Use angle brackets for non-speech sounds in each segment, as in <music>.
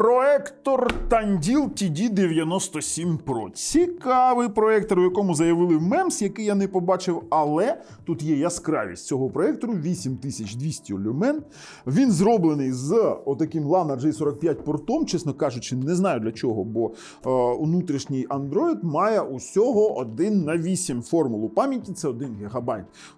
Проектор Tandil TD97 Pro. Цікавий проектор, у якому заявили мемс, який я не побачив, але тут є яскравість цього проектору 8200 люмен. Він зроблений з отаким Lana J45 портом, чесно кажучи, не знаю для чого, бо е, внутрішній Android має усього 1 на 8 формулу пам'яті, це 1 ГБ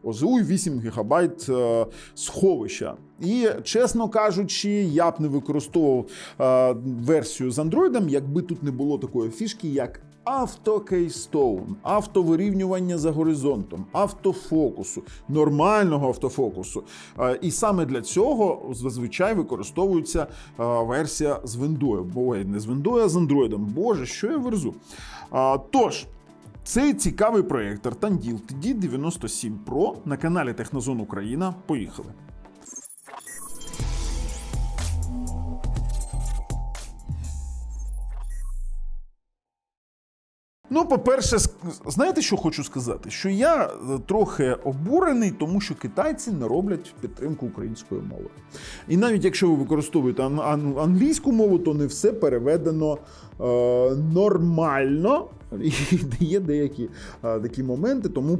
ОЗУ і 8 ГБ е, сховища. І чесно кажучи, я б не використовував е, версію з Android, якби тут не було такої фішки, як автокейстоун, автовирівнювання за горизонтом, автофокусу, нормального автофокусу. Е, і саме для цього зазвичай використовується е, версія з Windows. Бо не з Windows, а з Android. Боже, що я верзу. Е, тож. Цей цікавий проєктор Tandil TD97 Pro на каналі Технозон Україна. Поїхали. Ну, по-перше, знаєте, що хочу сказати? Що я е, трохи обурений, тому що китайці не роблять підтримку української мови. І навіть якщо ви використовуєте ан- ан- англійську мову, то не все переведено е, нормально. <laughs> Є деякі е, такі моменти, тому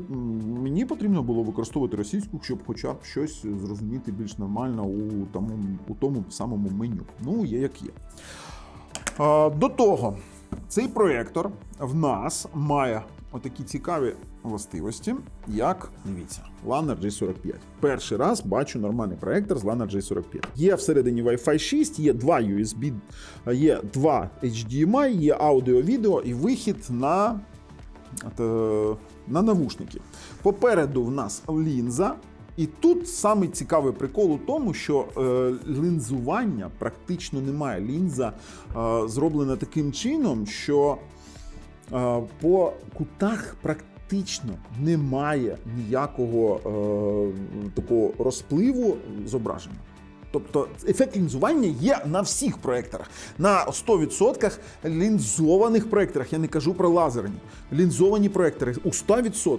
мені потрібно було використовувати російську, щоб хоча б щось зрозуміти більш нормально у тому, у тому самому меню. Ну, є як є. Е, До того, цей проєктор в нас має отакі цікаві властивості, як дивіться, Lana G45. Перший раз бачу нормальний проєктор з Lana G45. Є всередині Wi-Fi 6, є два USB, є два HDMI, є аудіо-відео і вихід на, е, на навушники. Попереду в нас лінза. І тут саме цікавий прикол у тому, що е, лінзування практично немає. Лінза е, зроблена таким чином, що е, по кутах практично немає ніякого е, такого розпливу зображення. Тобто ефект лінзування є на всіх проекторах. На 100% лінзованих проекторах. Я не кажу про лазерні. Лінзовані проектори у 100%.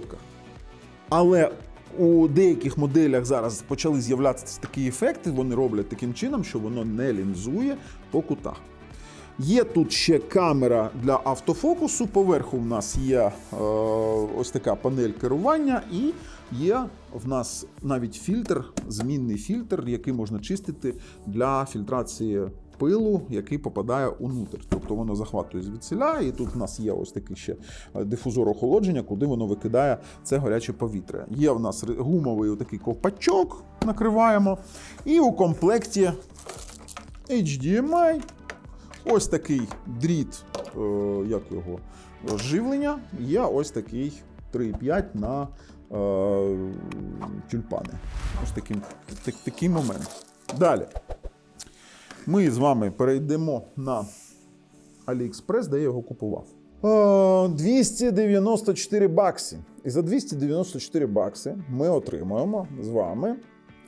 Але у деяких моделях зараз почали з'являтися такі ефекти. Вони роблять таким чином, що воно не лінзує по кутах. Є тут ще камера для автофокусу. Поверху в нас є е, ось така панель керування, і є в нас навіть фільтр, змінний фільтр, який можна чистити для фільтрації пилу, який попадає унутрь. Тобто воно захватує звідсіля, і тут в нас є ось такий ще е, дифузор охолодження, куди воно викидає це гаряче повітря. Є в нас гумовий такий ковпачок, накриваємо. І у комплекті HDMI, ось такий дріт, е, як його, живлення, є ось такий 3,5 на е, тюльпани. Ось такий, так, такий момент. Далі. Ми з вами перейдемо на AliExpress, де я його купував. Е, 294 бакси. І за 294 бакси ми отримуємо з вами.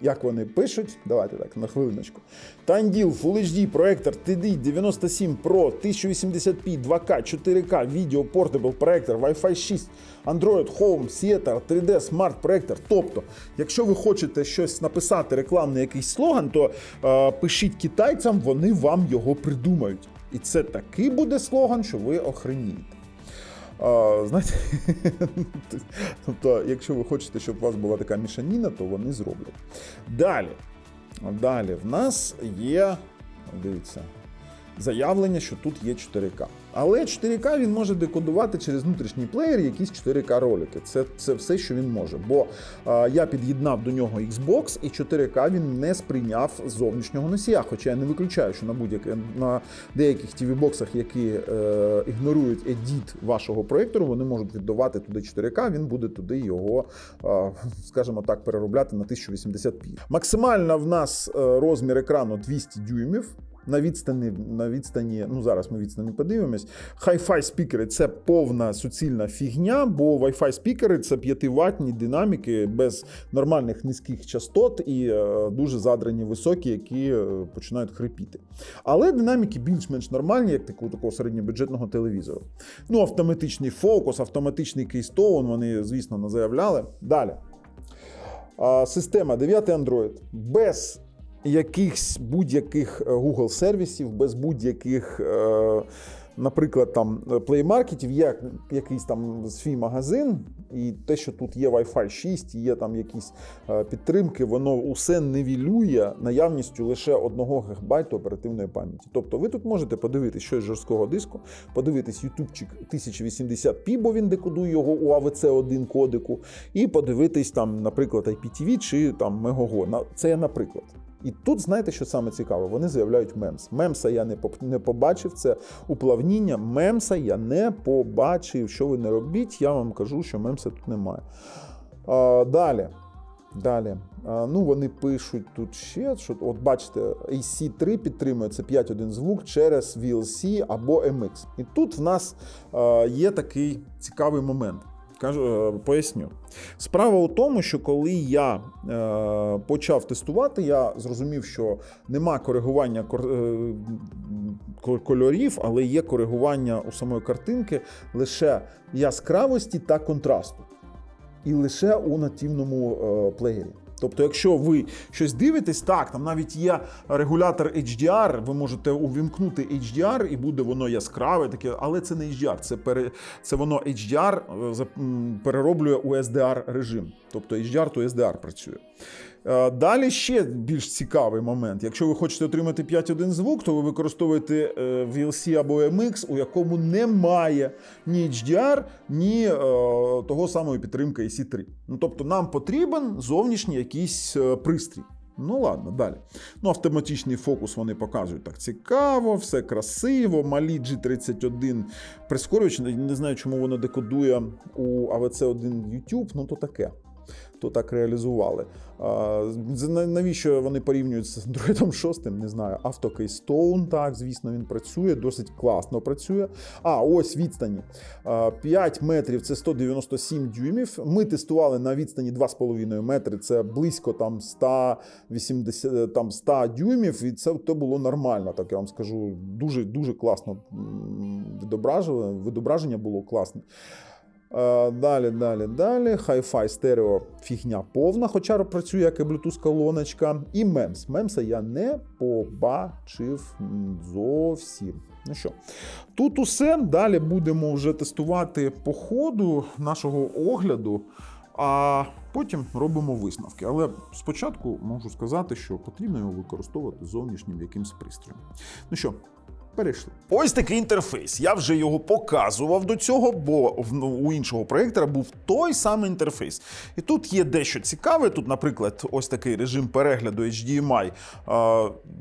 Як вони пишуть, давайте так, на хвилиночку. Tandil Full HD проектор TD97 Pro 1080p 2K 4K Video Portable проектор Wi-Fi 6 Android Home Theater 3D Smart проектор. Тобто, якщо ви хочете щось написати, рекламний якийсь слоган, то е, пишіть китайцям, вони вам його придумають. І це такий буде слоган, що ви охренієте. А, знаєте, <laughs> тобто, якщо ви хочете, щоб у вас була така мішаніна, то вони зроблять. Далі. Далі в нас є, дивіться, заявлення, що тут є 4К. Але 4К він може декодувати через внутрішній плеєр якісь 4К ролики. Це, це все, що він може. Бо а, я під'єднав до нього Xbox, і 4К він не сприйняв зовнішнього носія. Хоча я не виключаю, що на будь-яке на деяких TV-боксах, які е, ігнорують едіт вашого проєктору, вони можуть віддавати туди 4К, він буде туди його, е, скажімо так, переробляти на 1080p. Максимально в нас е, розмір екрану 200 дюймів. На відстані, на відстані, ну зараз ми відстані подивимось. Hi-Fi спікери це повна суцільна фігня, бо Wi-Fi спікери це 5-ваттні динаміки без нормальних низьких частот і е, дуже задрані високі, які е, починають хрипіти. Але динаміки більш-менш нормальні, як такого, такого середньобюджетного телевізору. Ну, автоматичний фокус, автоматичний кейстоун, вони, звісно, не заявляли. Далі. Система 9 Android без якихось будь-яких е, Google сервісів, без будь-яких. Е, Наприклад, там Market є якийсь там свій магазин, і те, що тут є Wi-Fi 6, є там якісь е, підтримки, воно усе нивелює наявністю лише 1 ГБ оперативної пам'яті. Тобто ви тут можете подивитись щось жорсткого диску, подивитись ютубчик 1080p, бо він декодує його у AVC1 кодику, і подивитись там, наприклад, IPTV чи там Megogo. Це наприклад. І тут знаєте, що саме цікаво? Вони заявляють мемс. Мемса я не побачив. Це уплавніння. Мемса я не побачив. Що ви не робіть, я вам кажу, що мемса тут немає. А, далі. Далі. Ну, вони пишуть тут ще, що от бачите, AC3 підтримує це 5.1 звук через VLC або MX. І тут в нас є такий цікавий момент. Кажу, е, поясню. Справа у тому, що коли я е, почав тестувати, я зрозумів, що нема коригування кор, е, кольорів, але є коригування у самої картинки лише яскравості та контрасту. І лише у нативному е, плеєрі. Тобто, якщо ви щось дивитесь, так, там навіть є регулятор HDR, ви можете увімкнути HDR і буде воно яскраве, таке, але це не HDR, це, пере, це воно HDR е, перероблює у SDR режим. Тобто HDR то SDR працює. Е, Далі ще більш цікавий момент. Якщо ви хочете отримати 5.1 звук, то ви використовуєте е, VLC або MX, у якому немає ні HDR, ні е, того самої підтримки AC3. Ну тобто нам потрібен зовнішній якийсь пристрій. Ну ладно, далі. Ну, автоматичний фокус вони показують так цікаво, все красиво. Малі G31 прискорювач. Не знаю, чому воно декодує у AVC1 YouTube, ну то таке. То так реалізували. Навіщо вони порівнюють з Android <laughs> 6? Не знаю. AutoKeystone, так, звісно, він працює, досить класно працює. А, ось відстані. 5 метрів це 197 дюймів. Ми тестували на відстані 2,5 метри. Це близько там 180 там 100 дюймів, і це то було нормально, так я вам скажу. Дуже дуже класно. Відображення було класне. Е, Далі, далі, далі. Hi-Fi стерео фігня повна, хоча працює як і Bluetooth колоночка. І MEMS. MEMS я не побачив зовсім. Ну що, тут усе. Далі будемо вже тестувати по ходу нашого огляду, а потім робимо висновки. Але спочатку можу сказати, що потрібно його використовувати зовнішнім якимсь пристроєм. Ну що, Перейшли. Ось такий інтерфейс. Я вже його показував до цього, бо ну, у іншого проєктора був той самий інтерфейс. І тут є дещо цікаве. Тут, наприклад, ось такий режим перегляду HDMI.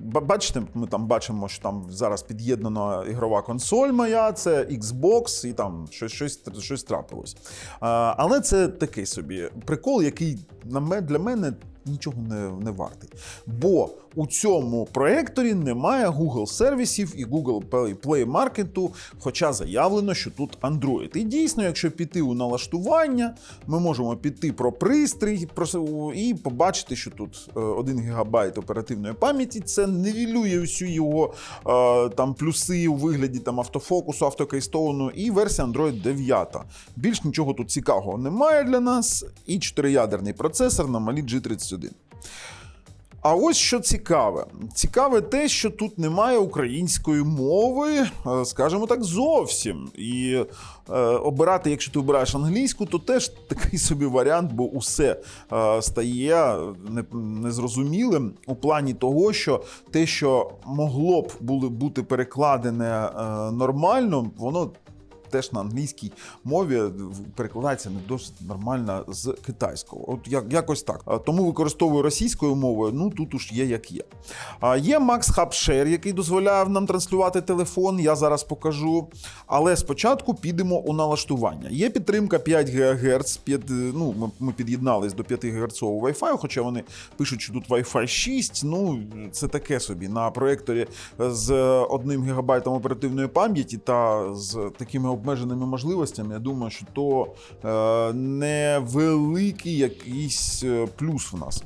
Бачите, ми там бачимо, що там зараз під'єднана ігрова консоль моя, це Xbox, і там щось, щось, щось трапилось. Але це такий собі прикол, який для мене нічого не, не вартий. Бо у цьому проекторі немає Google сервісів і Google Play Market, хоча заявлено, що тут Android. І дійсно, якщо піти у налаштування, ми можемо піти про пристрій і побачити, що тут е, 1 ГБ оперативної пам'яті. Це нивелює усю його е, там плюси у вигляді там автофокусу, автокейстоуну і версія Android 9. Більш нічого тут цікавого немає для нас. І чотириядерний процесор на малі G31. А ось що цікаве. Цікаве те, що тут немає української мови, е, скажімо так, зовсім. І е, обирати, якщо ти обираєш англійську, то теж такий собі варіант, бо усе е, стає незрозумілим у плані того, що те, що могло б бути перекладене е, нормально, воно теж на англійській мові перекладається не досить нормально з китайського. От як, якось так. Тому використовую російською мовою. Ну тут уж є як є. Є Max Hub Share, який дозволяє нам транслювати телефон. Я зараз покажу. Але спочатку підемо у налаштування. Є підтримка 5 ГГц. 5, ну, ми, ми під'єднались до 5 ГГц Wi-Fi, хоча вони пишуть, що тут Wi-Fi 6. Ну, це таке собі. На проекторі з 1 ГБ оперативної пам'яті та з такими обмеженими можливостями, я думаю, що то е, невеликий якийсь е, плюс в нас.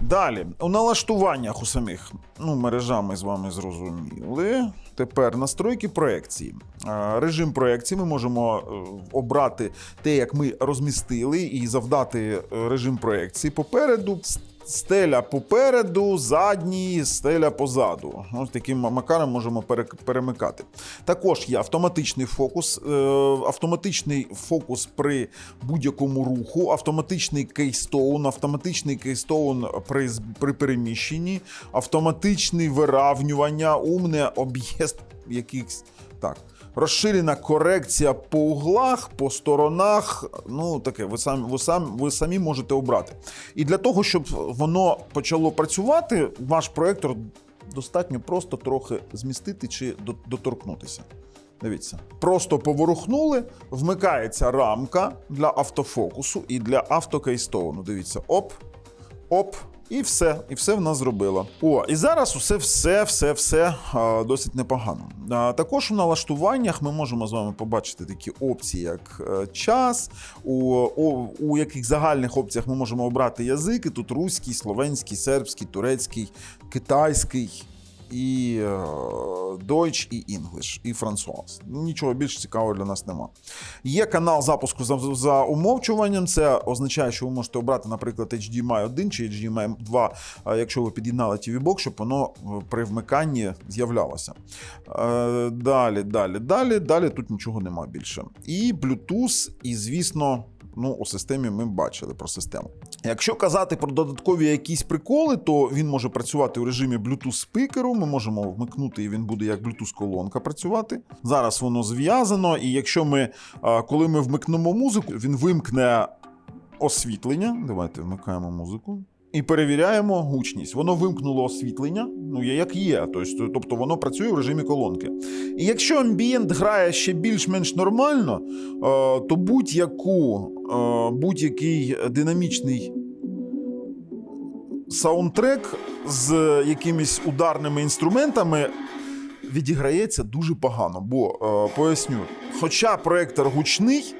Далі, у налаштуваннях у самих ну, мережа ми з вами зрозуміли. Тепер настройки проекції. Е, Режим проекції ми можемо обрати те, як ми розмістили, і завдати режим проекції. Попереду стеля попереду, задній, стеля позаду. Ось таким макаром можемо перемикати. Також є автоматичний фокус, е, автоматичний фокус при будь-якому руху, автоматичний кейстоун, автоматичний кейстоун при, при переміщенні, автоматичний виравнювання, умне об'єзд якихось. Так. Розширена корекція по углах, по сторонах. Ну таке, ви самі, ви самі, ви самі можете обрати. І для того, щоб воно почало працювати, ваш проектор достатньо просто трохи змістити чи доторкнутися. Дивіться, просто поворухнули, вмикається рамка для автофокусу і для автокейстоуну. Дивіться, оп, оп. І все, і все в нас зробила. О, і зараз усе, все, все, все досить непогано. Також у налаштуваннях ми можемо з вами побачити такі опції, як е, час. У, у, у яких загальних опціях ми можемо обрати язики. Тут руський, словенський, сербський, турецький, китайський. І е, Deutsch, і English, і François. Нічого більш цікавого для нас нема. Є канал запуску за, за умовчуванням. Це означає, що ви можете обрати, наприклад, HDMI 1 чи HDMI 2, е, якщо ви під'єднали TV Box, щоб воно е, при вмиканні з'являлося. Е, Далі, далі, далі, далі тут нічого нема більше. І Bluetooth, і звісно. Ну, у системі ми бачили про систему. Якщо казати про додаткові якісь приколи, то він може працювати у режимі Bluetooth спікеру. Ми можемо вмикнути, і він буде як Bluetooth колонка працювати. Зараз воно зв'язано, і якщо ми, коли ми вмикнемо музику, він вимкне освітлення. Давайте вмикаємо музику. І перевіряємо гучність. Воно вимкнуло освітлення, ну як є. Тобто, тобто воно працює в режимі колонки. І якщо амбієнт грає ще більш-менш нормально, то будь-яку, будь-який динамічний саундтрек з якимись ударними інструментами відіграється дуже погано. Бо е, поясню, хоча проектор гучний.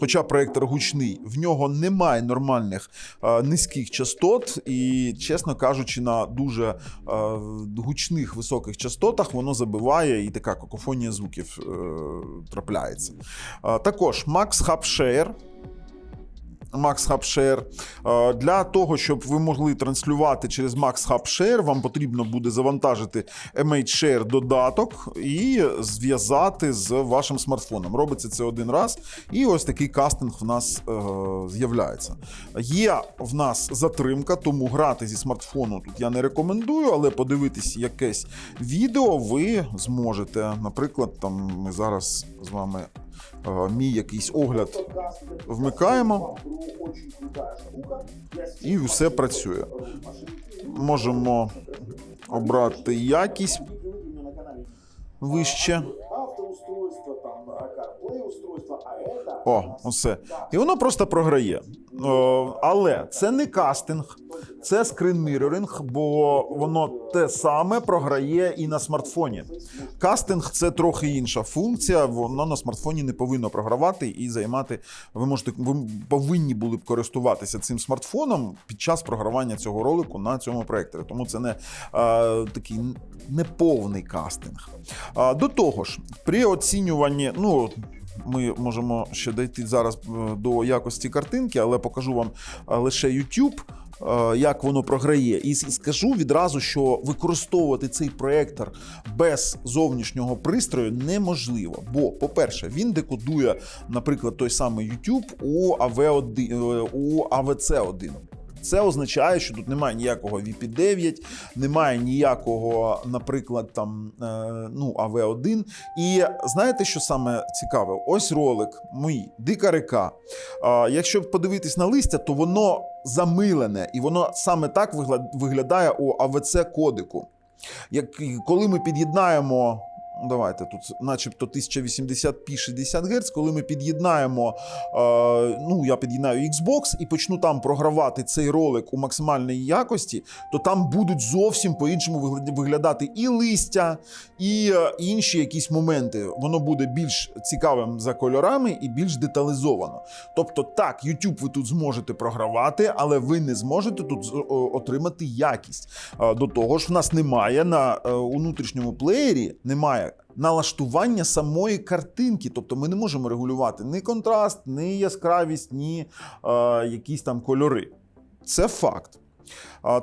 Хоча проектор гучний, в нього немає нормальних е, низьких частот, і, чесно кажучи, на дуже е, гучних високих частотах воно забиває і така какофонія звуків е, трапляється. Е, також Max Hub Share. Max Hub Share. Е, Для того, щоб ви могли транслювати через Max Hub Share, вам потрібно буде завантажити MH Share додаток і зв'язати з вашим смартфоном. Робиться це один раз, і ось такий кастинг в нас е, з'являється. Є в нас затримка, тому грати зі смартфону тут я не рекомендую, але подивитись якесь відео ви зможете. Наприклад, там ми зараз з вами мій якийсь огляд вмикаємо. І все працює. Можемо обрати якість вище. О, усе. І воно просто програє. О, але це не кастинг, це скринміроринг, бо воно те саме програє і на смартфоні. Кастинг це трохи інша функція. Воно на смартфоні не повинно програвати і займати. Ви можете ви повинні були б користуватися цим смартфоном під час програвання цього ролику на цьому проекторі. Тому це не е, такий неповний кастинг. А, до того ж, при оцінюванні, ну. Ми можемо ще дійти зараз е, до якості картинки, але покажу вам е, лише YouTube, е, як воно програє. І скажу відразу, що використовувати цей проектор без зовнішнього пристрою неможливо. Бо, по-перше, він декодує, наприклад, той самий YouTube у AV1, е, у AVC1. Це означає, що тут немає ніякого VP9, немає ніякого, наприклад, там е, ну, AV1. І знаєте, що саме цікаве? Ось ролик мій Дика река. Якщо подивитись на листя, то воно замилене, і воно саме так виглядає у AVC кодику. Як коли ми під'єднаємо. Давайте тут, начебто, 1080p 60 Гц. Коли ми під'єднаємо, е, ну я під'єднаю Xbox і почну там програвати цей ролик у максимальній якості, то там будуть зовсім по-іншому виглядати і листя, і е, інші якісь моменти. Воно буде більш цікавим за кольорами і більш деталізовано. Тобто, так, YouTube ви тут зможете програвати, але ви не зможете тут отримати якість. Е, До того ж, в нас немає на е, внутрішньому плеєрі немає налаштування самої картинки. Тобто ми не можемо регулювати ні контраст, ні яскравість, ні е, якісь там кольори. Це факт.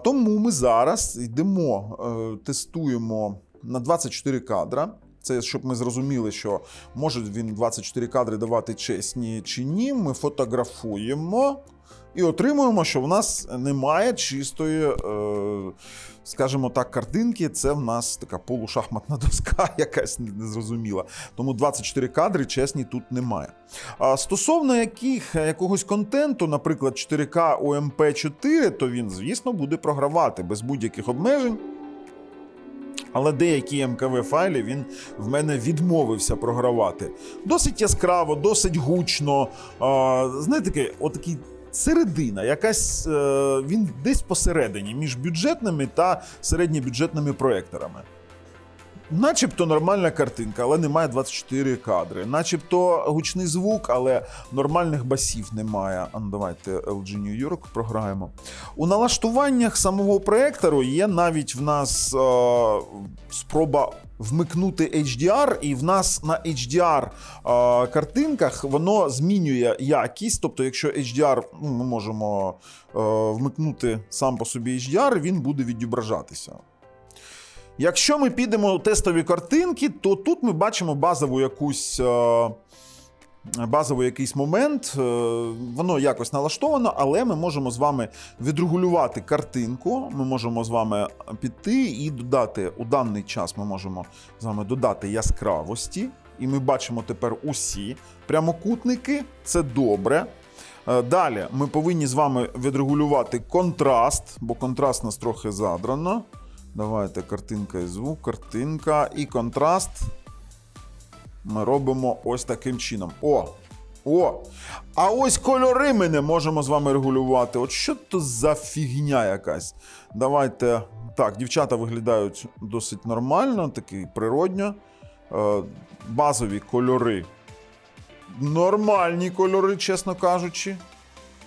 Тому ми зараз йдемо, е, тестуємо на 24 кадра. Це щоб ми зрозуміли, що може він 24 кадри давати чесні чи ні. Ми фотографуємо і отримуємо, що в нас немає чистої, е, скажімо так, картинки. Це в нас така полушахматна <laughs> доска, якась незрозуміла. Тому 24 кадри чесні тут немає. А стосовно яких, якогось контенту, наприклад, 4К умп 4 то він, звісно, буде програвати без будь-яких обмежень. Але деякі МКВ файли він в мене відмовився програвати. Досить яскраво, досить гучно. А, знаєте, отакий середина, якась е, він десь посередині між бюджетними та середньобюджетними проекторами. Начебто нормальна картинка, але немає 24 кадри. Начебто гучний звук, але нормальних басів немає. А ну давайте LG New York програємо. У налаштуваннях самого проектору є навіть в нас е, спроба вмикнути HDR, і в нас на HDR е, картинках воно змінює якість. Тобто, якщо HDR ну, ми можемо е, вмикнути сам по собі HDR, він буде відображатися. Якщо ми підемо у тестові картинки, то тут ми бачимо базову якусь. е, Базовий якийсь момент, е, воно якось налаштовано, але ми можемо з вами відрегулювати картинку. Ми можемо з вами піти і додати у даний час. Ми можемо з вами додати яскравості, і ми бачимо тепер усі прямокутники. Це добре. Е, Далі ми повинні з вами відрегулювати контраст, бо контраст нас трохи задрано. Давайте картинка і звук, картинка і контраст. Ми робимо ось таким чином. О! О! А ось кольори ми не можемо з вами регулювати. От що то за фігня якась? Давайте. Так, дівчата виглядають досить нормально, такі природньо. Е, базові кольори. Нормальні кольори, чесно кажучи.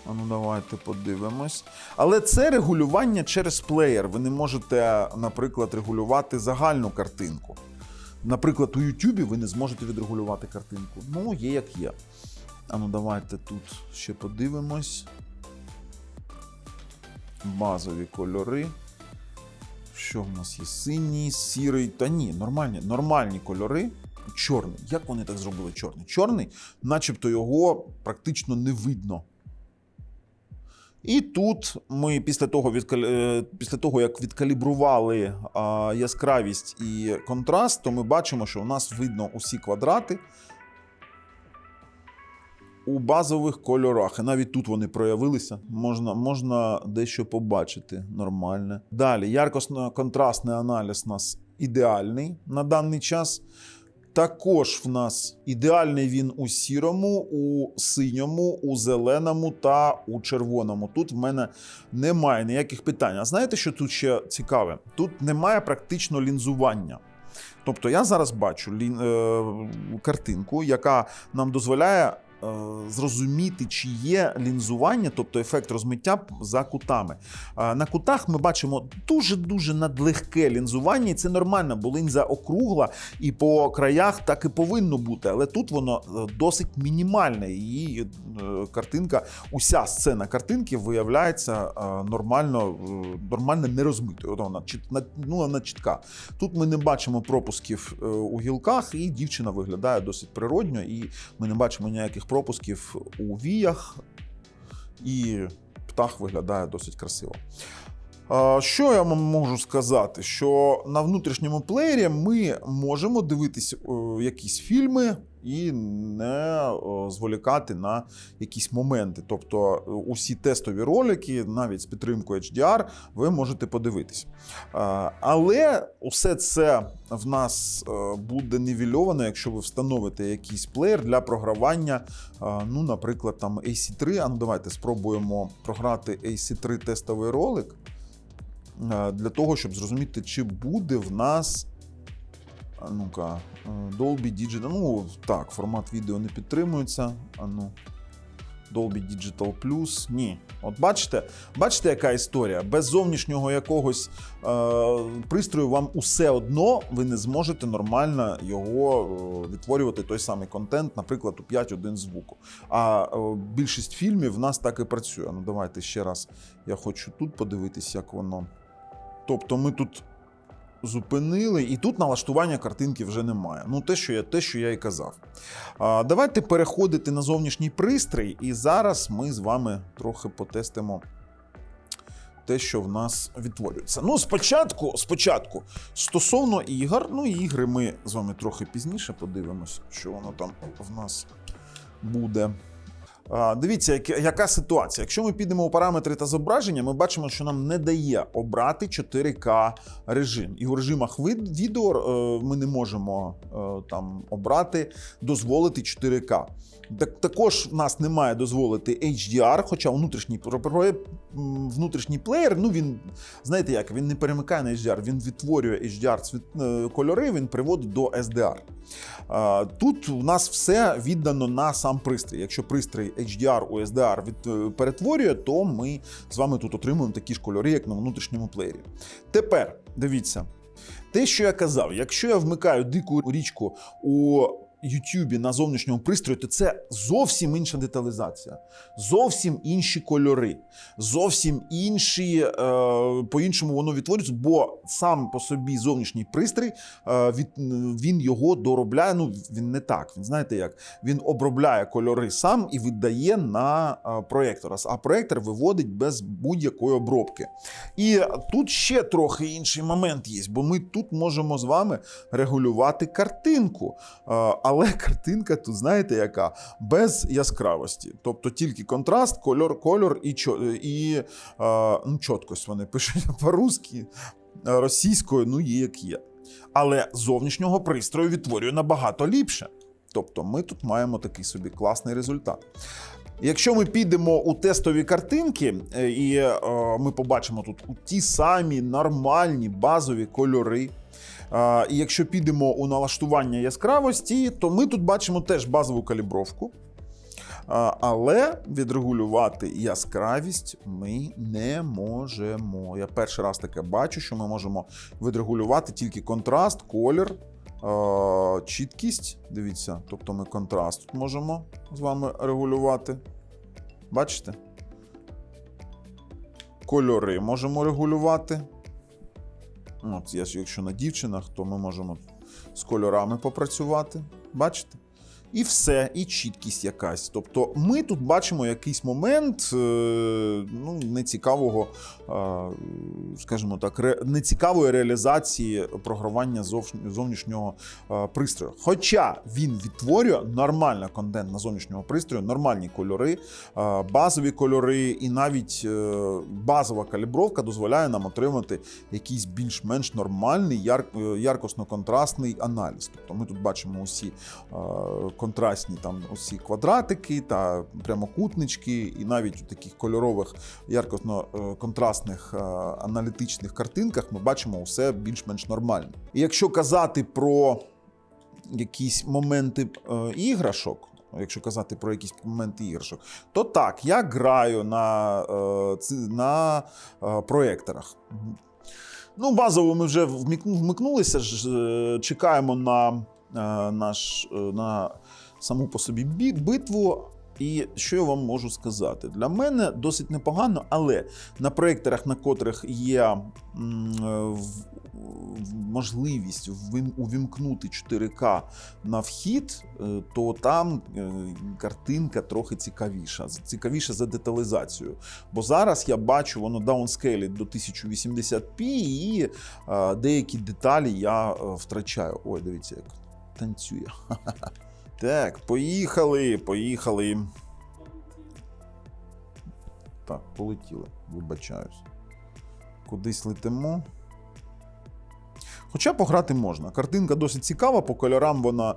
А ну давайте подивимось. Але це регулювання через плеєр. Ви не можете, наприклад, регулювати загальну картинку. Наприклад, у Ютубі ви не зможете відрегулювати картинку. Ну, є як є. А ну давайте тут ще подивимось. Базові кольори. Що в нас є? Синій, сірий. Та ні, нормальні, нормальні кольори. Чорний. Як вони так зробили чорний? Чорний, начебто його практично не видно. І тут ми після того, е, після того як відкалібрували яскравість і контраст, то ми бачимо, що у нас видно усі квадрати у базових кольорах. І навіть тут вони проявилися. Можна, можна дещо побачити нормальне. Далі, яркосно-контрастний аналіз у нас ідеальний на даний час. Також в нас ідеальний він у сірому, у синьому, у зеленому та у червоному. Тут в мене немає ніяких питань. А знаєте, що тут ще цікаве? Тут немає практично лінзування. Тобто я зараз бачу лін, е, картинку, яка нам дозволяє зрозуміти, чи є лінзування, тобто ефект розмиття за кутами. Е, на кутах ми бачимо дуже-дуже надлегке лінзування, і це нормально, бо лінза округла і по краях так і повинно бути. Але тут воно е, досить мінімальне. Її е, картинка, уся сцена картинки виявляється е, нормально, е, нормально не розмитою. Вона ну, вона чітка. Тут ми не бачимо пропусків е, у гілках, і дівчина виглядає досить природньо, і ми не бачимо ніяких пропусків у віях, і птах виглядає досить красиво. Що я вам можу сказати? Що на внутрішньому плеєрі ми можемо дивитись е, якісь фільми і не зволікати на якісь моменти. Тобто е, усі тестові ролики, навіть з підтримкою HDR, ви можете подивитись. Е, Але усе це в нас е, буде нівельовано, якщо ви встановите якийсь плеєр для програвання. Ну, наприклад, там AC3. А ну давайте спробуємо програти AC3 тестовий ролик для того, щоб зрозуміти, чи буде в нас. Ну-ка, е, Dolby Digital. Ну, так, формат відео не підтримується. А ну, Dolby Digital Plus. Ні. От бачите, бачите, яка історія? Без зовнішнього якогось е, пристрою вам усе одно ви не зможете нормально його е, відтворювати той самий контент, наприклад, у 5.1 звуку. А е, більшість фільмів в нас так і працює. Ну давайте ще раз. Я хочу тут подивитись, як воно. Тобто ми тут зупинили, і тут налаштування картинки вже немає. Ну, те, що я, те, що я і казав. А, давайте переходити на зовнішній пристрій, і зараз ми з вами трохи потестимо те, що в нас відтворюється. Ну, спочатку, спочатку, стосовно ігор, ну, ігри ми з вами трохи пізніше подивимось, що воно там в нас буде. Дивіться, яка- ситуація. Якщо ми підемо у параметри та зображення, ми бачимо, що нам не дає обрати 4К режим. І у режимах відео е, ми не можемо е, там обрати, дозволити 4К. Так, також в нас немає дозволити HDR, хоча внутрішній, внутрішній плеєр, ну він, знаєте як, він не перемикає на HDR, він відтворює HDR е, кольори, він приводить до SDR. Тут у нас все віддано на сам пристрій. Якщо пристрій HDR у SDR від, е, перетворює, то ми з вами тут отримуємо такі ж кольори, як на внутрішньому плеєрі. Тепер дивіться, те, що я казав, якщо я вмикаю дику річку у YouTube на зовнішньому пристрої, то це зовсім інша деталізація, зовсім інші кольори, зовсім інші, е, по-іншому воно відтворюється, бо сам по собі зовнішній пристрій е, він його доробляє. Ну він не так. Він знаєте як він обробляє кольори сам і видає на е, проєктор. А проєктор виводить без будь-якої обробки. І тут ще трохи інший момент є, бо ми тут можемо з вами регулювати картинку. Але картинка тут, знаєте, яка без яскравості. Тобто тільки контраст, кольор, кольор і, і е, ну, чіткость вони пишуть <laughs> по-русски, російською, ну є як є. Але зовнішнього пристрою відтворює набагато ліпше. Тобто ми тут маємо такий собі класний результат. Якщо ми підемо у тестові картинки, е, і е, ми побачимо тут ті самі нормальні базові кольори. І якщо підемо у налаштування яскравості, то ми тут бачимо теж базову калібровку. Але відрегулювати яскравість ми не можемо. Я перший раз таке бачу, що ми можемо відрегулювати тільки контраст, колір, чіткість. Дивіться, тобто ми контраст тут можемо з вами регулювати. Бачите? Кольори можемо регулювати. От, я ж- якщо на дівчинах, то ми можемо з кольорами попрацювати. Бачите? І все, і чіткість якась. Тобто ми тут бачимо якийсь момент е, ну, нецікавого, е, скажімо так, нецікавої реалізації програвання зовнішнього е, пристрою. Хоча він відтворює нормально контент на зовнішнього пристрою, нормальні кольори, базові кольори, і навіть базова калібровка дозволяє нам отримати якийсь більш-менш нормальний, яркосно-контрастний аналіз. Тобто ми тут бачимо усі контрастні там усі квадратики та прямокутнички, і навіть у таких кольорових яркосно-контрастних е, аналітичних картинках ми бачимо усе більш-менш нормально. І якщо казати про якісь моменти е, іграшок. Якщо казати про якісь моменти іграшок, то так, я граю на, е, на е, проєкторах. Ну, базово ми вже вмикнулися, е, чекаємо на, е, наш, е, на саму по собі битву. І що я вам можу сказати? Для мене досить непогано, але на проєкторах, на котрих є е, можливість увімкнути 4К на вхід, е, то там е, картинка трохи цікавіша. Цікавіша за деталізацією. Бо зараз я бачу, воно даунскейлить до 1080p, і е, деякі деталі я е, втрачаю. Ой, дивіться, як танцює. <laughs> Так, поїхали, поїхали. Так, полетіли, вибачаюсь. Кудись летимо. Хоча пограти можна. Картинка досить цікава, по кольорам вона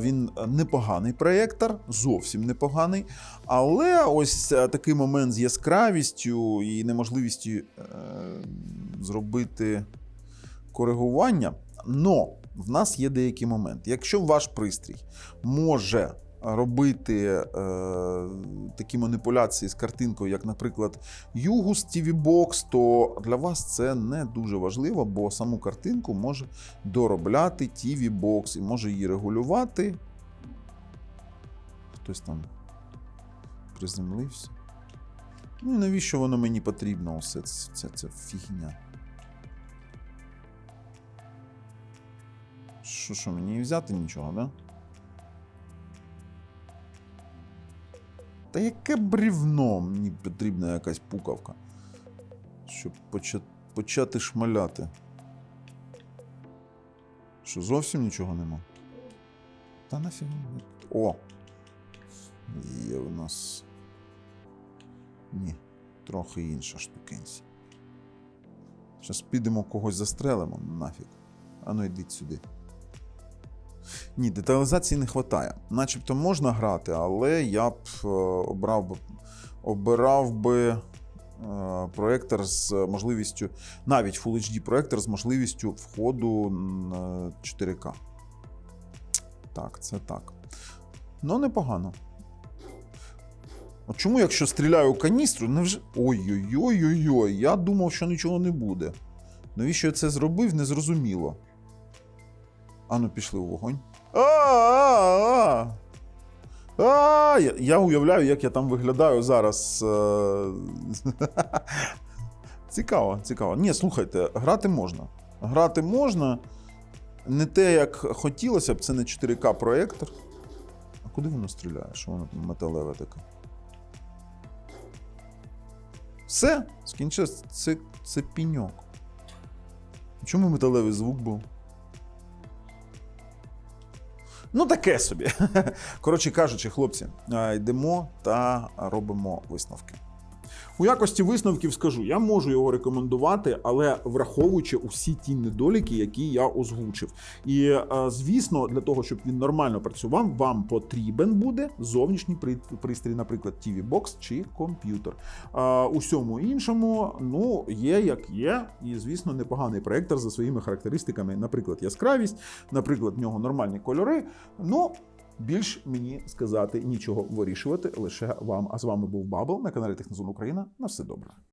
він непоганий проєктор, зовсім непоганий. Але ось е, такий момент з яскравістю і неможливістю е, зробити коригування. Но в нас є деякий момент. Якщо ваш пристрій може робити е, такі маніпуляції з картинкою, як, наприклад, Югус TV Box, то для вас це не дуже важливо, бо саму картинку може доробляти TV Box і може її регулювати. Хтось там приземлився. Ну і навіщо воно мені потрібно? Усе це, це фігня. Що, що, мені і взяти нічого, да? Та яке брівно мені потрібна якась пукавка, щоб почати, шмаляти. Що, зовсім нічого нема? Та нафіг. О! Є в нас. Ні, трохи інша штукенція. Зараз підемо когось застрелимо, нафіг. Ану йдіть сюди. Ні, деталізації не вистачає. Начебто можна грати, але я б е, обрав би, обирав би е, проектор з можливістю, навіть Full HD проектор з можливістю входу 4К. Так, це так. Ну, непогано. От чому, якщо стріляю у каністру, невже. Ой-ой-ой-ой-ой, я думав, що нічого не буде. Навіщо я це зробив, незрозуміло. Ану, пішли у вогонь. А-а-а! А, я, я уявляю, як я там виглядаю зараз. е, <laughs> Цікаво, цікаво. Ні, слухайте, грати можна. Грати можна. Не те, як хотілося б, це не 4К проектор. А куди воно стріляє? Що воно металеве таке? Все, скінчилось. Це, це піньок. Чому металевий звук був? Ну, таке собі. <laughs> Коротше кажучи, хлопці, йдемо та робимо висновки. У якості висновків скажу, я можу його рекомендувати, але враховуючи усі ті недоліки, які я озвучив. І е, звісно, для того, щоб він нормально працював, вам потрібен буде зовнішній пристрій, наприклад, TV Box чи комп'ютер. Усьому іншому, ну, є як є, і звісно, непоганий проектор за своїми характеристиками, наприклад, яскравість, наприклад, в нього нормальні кольори. Ну. Більш мені сказати нічого вирішувати лише вам. А з вами був Бабл на каналі Технозон Україна. На все добре.